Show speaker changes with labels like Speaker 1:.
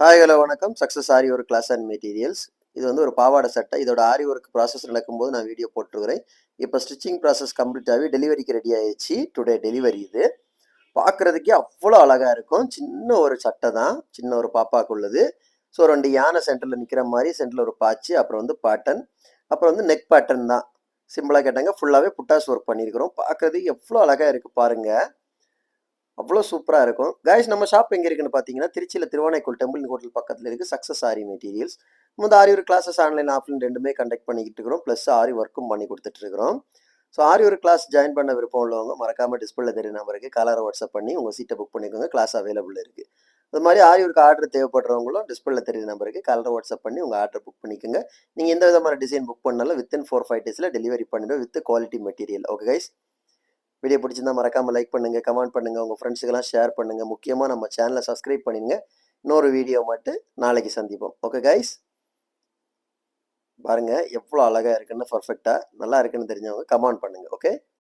Speaker 1: Hi hello வணக்கம். Success Aari ஒரு class and materials இது வந்து ஒரு பாவாடை சட்டை. இதோட ஆரி ஒர்க் ப்ராசஸ் நடக்கும்போது நான் வீடியோ போட்டுருக்கிறேன். இப்போ ஸ்டிச்சிங் ப்ராசஸ் கம்ப்ளீட் ஆகி டெலிவரிக்கு ரெடி ஆயிடுச்சு. டுடே டெலிவரி இது. பார்க்குறதுக்கே அவ்வளோ அழகாக இருக்கும். சின்ன ஒரு சட்டை தான். சின்ன ஒரு பாப்பாக்கு உள்ளது. ஸோ ரெண்டு யானை சென்டரில் நிற்கிற மாதிரி சென்டரில் ஒரு பாச்சு அப்புறம் வந்து பாட்டன் அப்புறம் வந்து நெக் பேட்டர்ன் தான். சிம்பிளாக கேட்டாங்க. ஃபுல்லாகவே புட்டாஸ் ஒர்க் பண்ணியிருக்கிறோம். பார்க்குறதுக்கு எவ்வளோ அழகாக இருக்குது பாருங்கள் அவ்வளோ சூப்பராக இருக்கும். கைஸ் நம்ம ஷாப் எங்கே இருக்குன்னு பார்த்தீங்கன்னா திருச்சியில் திருவானைக்கோள் டெம்பிள் ஹோட்டல் பக்கத்தில் இருக்குது சக்ஸஸ் ஆரி மெட்டீரியல்ஸ் இந்த ஆரி ஒரு கிளாஸஸ் ஆன்லைன் ஆஃப்லைன் ரெண்டுமே கண்டக்ட் பண்ணிக்கிட்டு இருக்கிறோம். ப்ளஸ் ஆரி ஒர்க்கும் பண்ணி கொடுத்துட்டு இருக்கிறோம். ஸோ ஆரி ஒரு கிளாஸ் ஜாயின் பண்ண விருப்பம் உள்ளவங்க மறக்காமல் டிஸ்பிளே தெரிய நம்பருக்கு கலரை வாட்ஸ்அப் பண்ணி உங்கள் சீட்டை புக் பண்ணிக்கோங்க. கிளாஸ் அவைலபிள் இருக்குது அது மாதிரி ஆரி ஒர்க் ஆர்டர் தேவைப்படுறவங்களும் டிஸ்பிளே தெரிய நம்பருக்கு கலரை வாட்ஸ்அப் பண்ணி உங்கள் ஆர்டர் புக் பண்ணிக்கோங்க. நீங்கள் எந்த விதமான டிசைன் புக் பண்ணாலும் வித்தின் ஃபோர் ஃபைவ் டேஸில் டெலிவரி பண்ணிடுவோம் with quality material okay guys video பிடிச்சிருந்தா மறக்காமல் லைக் பண்ணுங்கள் கமெண்ட் பண்ணுங்கள் உங்கள் ஃப்ரெண்ட்ஸுக்கெல்லாம் ஷேர் பண்ணுங்கள் முக்கியமாக நம்ம சேனலை சப்ஸ்கிரைப் பண்ணிடுங்க. இன்னொரு வீடியோ மட்டும் நாளைக்கு சந்திப்போம். ஓகே கைஸ் பாருங்கள் எவ்வளோ அழகாக இருக்குன்னு பர்ஃபெக்டாக நல்லா இருக்குன்னு தெரிஞ்சவங்க கமெண்ட் பண்ணுங்கள் ஓகே